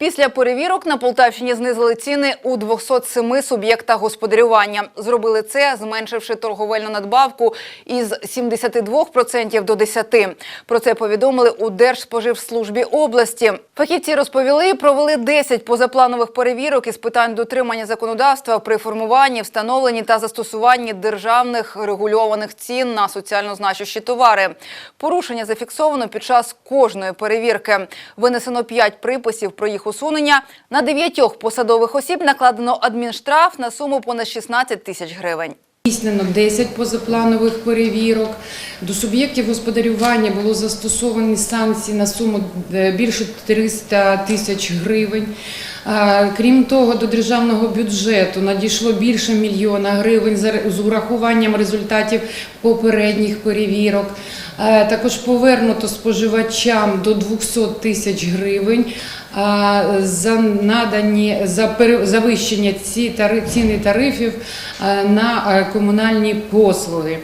Після перевірок на Полтавщині знизили ціни у 207 суб'єктах господарювання. Зробили це, зменшивши торговельну надбавку із 72% до 10%. Про це повідомили у Держспоживслужбі області. Фахівці розповіли, провели 10 позапланових перевірок із питань дотримання законодавства при формуванні, встановленні та застосуванні державних регульованих цін на соціально значущі товари. Порушення зафіксовано під час кожної перевірки. Винесено 5 приписів про їх усунення. На дев'ятьох посадових осіб накладено адмінштраф на суму понад 16 тисяч гривень. Здійснено 10 позапланових перевірок. До суб'єктів господарювання було застосовані санкції на суму е, більше 300 тисяч гривень. Крім того, до державного бюджету надійшло більше мільйона гривень з урахуванням результатів попередніх перевірок. Е, Також повернуто споживачам до 200 тисяч гривень за надані за завищення ці тари- ціни тарифів на е, комунальні послуги.